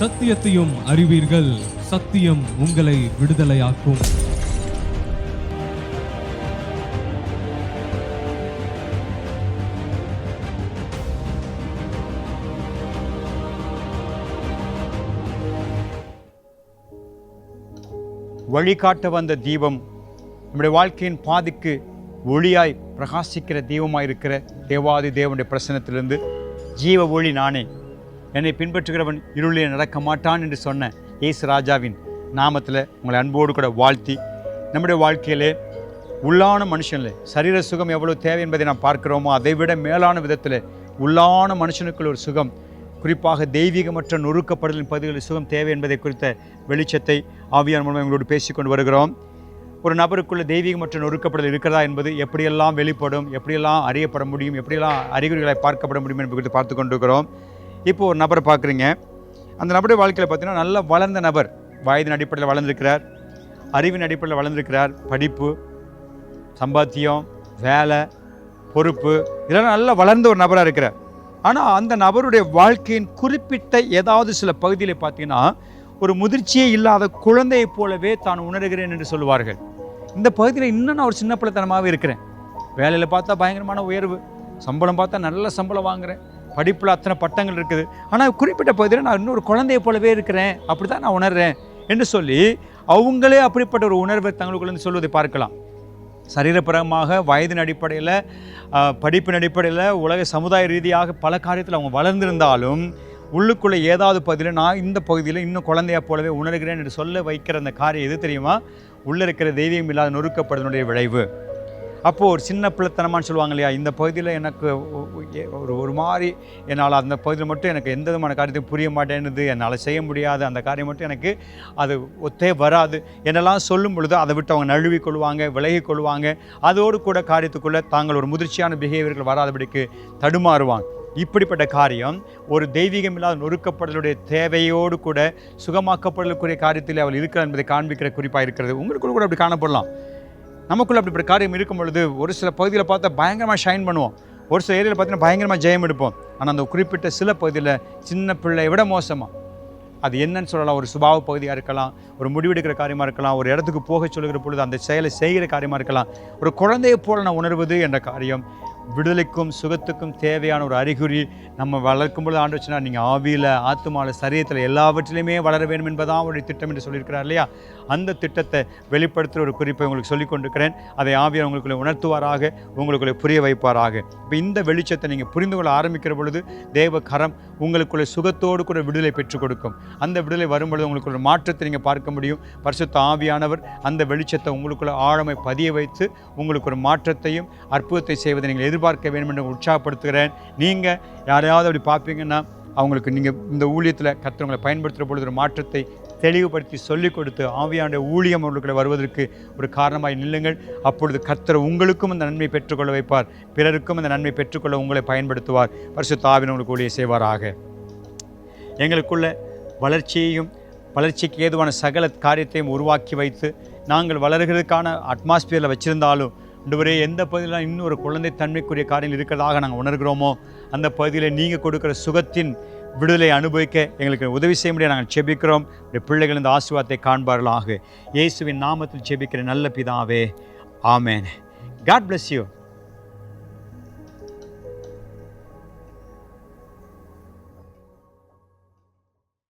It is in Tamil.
சத்தியத்தையும் அறிவீர்கள். சத்தியம் உங்களை விடுதலையாக்கும். வழிகாட்ட வந்த தீபம் நம்முடைய வாழ்க்கையின் பாதிக்கு ஒளியாய் பிரகாசிக்கிற தெய்வமாக இருக்கிற தேவாதி தேவனுடைய பிரசனத்திலிருந்து ஜீவ ஒளி நானே. என்னை பின்பற்றுகிறவன் இருளில் நடக்க மாட்டான் என்று சொன்ன இயேசு ராஜாவின் நாமத்தில் உங்களை அன்போடு கூட வாழ்த்தி நம்முடைய வாழ்க்கையிலே உள்ளான மனுஷனில் சரீர சுகம் எவ்வளோ தேவை என்பதை நாம் பார்க்கிறோமோ அதை விட மேலான விதத்தில் உள்ளான மனுஷனுக்குள் ஒரு சுகம் குறிப்பாக தெய்வீகமற்ற நொறுக்கப்படுதலின் பகுதிகளில் சுகம் தேவை என்பதை குறித்த வெளிச்சத்தை ஆவியான் மூலம் எங்களோடு பேசிக்கொண்டு வருகிறோம். ஒரு நபருக்குள்ள தெய்வீகமற்ற நொறுக்கப்படுதல் இருக்கிறதா என்பது எப்படியெல்லாம் வெளிப்படும் எப்படியெல்லாம் அறியப்பட முடியும் எப்படியெல்லாம் அறிகுறிகளை பார்க்கப்பட முடியும் என்பது குறித்து பார்த்து கொண்டிருக்கிறோம் இப்போ ஒரு நபரை பார்க்குறீங்க. அந்த நபருடைய வாழ்க்கையில் பார்த்தீங்கன்னா நல்ல வளர்ந்த நபர். வயதின் அடிப்படையில் வளர்ந்துருக்கிறார். அறிவின் அடிப்படையில் வளர்ந்துருக்கிறார். படிப்பு சம்பாத்தியம் வேலை பொறுப்பு இதெல்லாம் நல்லா வளர்ந்த ஒரு நபராக இருக்கிறார். ஆனால் அந்த நபருடைய வாழ்க்கையின் குறிப்பிட்ட ஏதாவது சில பகுதியில் பார்த்தீங்கன்னா ஒரு முதிர்ச்சியே இல்லாத குழந்தையைப் போலவே தான் உணர்கிறேன் என்று சொல்லுவார்கள். இந்த பகுதியில் இன்னும் நான் ஒரு சின்ன பிள்ளைத்தனமாகவே இருக்கிறேன். வேலையில் பார்த்தா பயங்கரமான உயர்வு. சம்பளம் பார்த்தா நல்ல சம்பளம் வாங்குறேன். படிப்பில் அத்தனை பட்டங்கள் இருக்குது. ஆனால் குறிப்பிட்ட பகுதியில் நான் இன்னொரு குழந்தையை போலவே இருக்கிறேன். அப்படி தான் நான் உணர்றேன் என்று சொல்லி அவங்களே அப்படிப்பட்ட ஒரு உணர்வை தங்களுக்குள்ள சொல்வதை பார்க்கலாம். சரீரப்பரமாக வயதின் அடிப்படையில் படிப்பின் அடிப்படையில் உலக சமுதாய ரீதியாக பல காரியத்தில் அவங்க வளர்ந்திருந்தாலும் உள்ளுக்குள்ளே ஏதாவது பகுதியில் நான் இந்த பகுதியில் இன்னும் குழந்தையா போலவே உணர்கிறேன் என்று சொல்ல வைக்கிற அந்த காரியம் எது தெரியுமா? உள்ளே இருக்கிற தெய்வியம் இல்லாத நொறுக்கப்படுதனுடைய விளைவு. அப்போது ஒரு சின்ன பிள்ளைத்தனமான்னு சொல்லுவாங்க இல்லையா? இந்த பகுதியில் எனக்கு ஒரு ஒரு மாதிரி என்னால் அந்த பகுதியில் மட்டும் எனக்கு எந்த விதமான காரியத்தையும் புரிய மாட்டேன்னுது. என்னால் செய்ய முடியாது. அந்த காரியம் மட்டும் எனக்கு அது ஒத்தே வராது. என்னெல்லாம் சொல்லும் பொழுது அதை விட்டு அவங்க நழுவி கொள்வாங்க விலகி கொள்வாங்க. அதோடு கூட காரியத்துக்குள்ளே தாங்கள் ஒரு முதிர்ச்சியான பிஹேவியர்கள் வராதபடிக்கு தடுமாறுவாங்க. இப்படிப்பட்ட காரியம் ஒரு தெய்வீகம் இல்லாத நொறுக்கப்படுதலுடைய தேவையோடு கூட சுகமாக்கப்படுதலுக்குரிய காரியத்தில் அவள் இருக்கிறார் என்பதை காண்பிக்கிற குறிப்பாக இருக்கிறது. உங்களுக்குள்ள கூட அப்படி காணப்படலாம். நமக்குள்ள அப்படிப்பட்ட காரியம் இருக்கும் பொழுது ஒரு சில பகுதியில் பார்த்தா பயங்கரமாக ஷைன் பண்ணுவோம். ஒரு சில ஏரியாவில் பார்த்தீங்கன்னா பயங்கரமாக ஜெயம் எடுப்போம். ஆனால் அந்த குறிப்பிட்ட சில பகுதியில் சின்ன பிள்ளை விட மோசமாக அது என்னன்னு சொல்லலாம். ஒரு சுபாவ பகுதியாக இருக்கலாம். ஒரு முடிவெடுக்கிற காரியமாக இருக்கலாம். ஒரு இடத்துக்கு போக சொல்லுகிற பொழுது அந்த செயலை செய்கிற காரியமாக இருக்கலாம். ஒரு குழந்தையை போல நான் உணர்வது என்ற காரியம். விடுதலைக்கும் சுகத்துக்கும் தேவையான ஒரு அறிகுறி நம்ம வளர்க்கும் பொழுது ஆண்டு வச்சுனா நீங்கள் ஆவியில் ஆத்துமாவில் சரீரத்தில் எல்லாவற்றிலையுமே வளர வேண்டும் என்பதான் அவருடைய திட்டம் என்று சொல்லியிருக்கிறார் இல்லையா? அந்த திட்டத்தை வெளிப்படுத்துகிற ஒரு குறிப்பை உங்களுக்கு சொல்லிக் கொண்டிருக்கிறேன். அதை ஆவியை உங்களுக்குள்ளே உணர்த்துவாராக உங்களுக்குள்ளே புரிய வைப்பாராக. இப்போ இந்த வெளிச்சத்தை நீங்கள் புரிந்து கொள்ள ஆரம்பிக்கிற பொழுது தேவ கரம் உங்களுக்குள்ளே சுகத்தோடு கூட விடுதலை பெற்றுக் கொடுக்கும். அந்த விடுதலை வரும்பொழுது உங்களுக்கு ஒரு மாற்றத்தை நீங்கள் பார்க்க முடியும். பரிசுத்த ஆவியானவர் அந்த வெளிச்சத்தை உங்களுக்குள்ள ஆழமை பதிய வைத்து உங்களுக்கு ஒரு மாற்றத்தையும் அற்புதத்தை செய்வதை நீங்கள் எதிர்பார்க்க வேண்டும் என்று உற்சாகப்படுத்துகிறேன். நீங்கள் யாரையாவது அப்படி பார்ப்பீங்கன்னா அவங்களுக்கு நீங்கள் இந்த ஊழியத்தில் கத்துறவங்களை பயன்படுத்துகிற பொழுது ஒரு மாற்றத்தை தெளிவுபடுத்தி சொல்லிக் கொடுத்து ஆவியானுடைய ஊழியம் அவர்களுக்குள்ள வருவதற்கு ஒரு காரணமாய் நில்லுங்கள். அப்பொழுது கர்த்தர் உங்களுக்கும் அந்த நன்மை பெற்றுக்கொள்ள வைப்பார். பிறருக்கும் அந்த நன்மை பெற்றுக்கொள்ள உங்களை பயன்படுத்துவார். பரிசு ஆவின் உங்களுக்கு ஊழிய செய்வாராக. எங்களுக்குள்ள வளர்ச்சியையும் வளர்ச்சிக்கு ஏதுவான சகல காரியத்தையும் உருவாக்கி வைத்து நாங்கள் வளர்கிறதுக்கான அட்மாஸ்பியரில் வச்சுருந்தாலும் இன்றுவரே எந்த பகுதியில் இன்னும் ஒரு குழந்தை தன்மைக்குரிய காரியம் இருக்கிறதாக நாங்கள் உணர்கிறோமோ அந்த பகுதியில் நீங்கள் கொடுக்குற சுகத்தின் விடுதலை அனுபவிக்க எங்களுக்கு உதவி செய்ய முடிய நாங்கள் செபிக்கிறோம். பிள்ளைகள் இந்த ஆசீர்வாதத்தை காண்பார்களாக. இயேசுவின் நாமத்தில் செபிக்கிற நல்ல பிதாவே ஆமேன். God bless you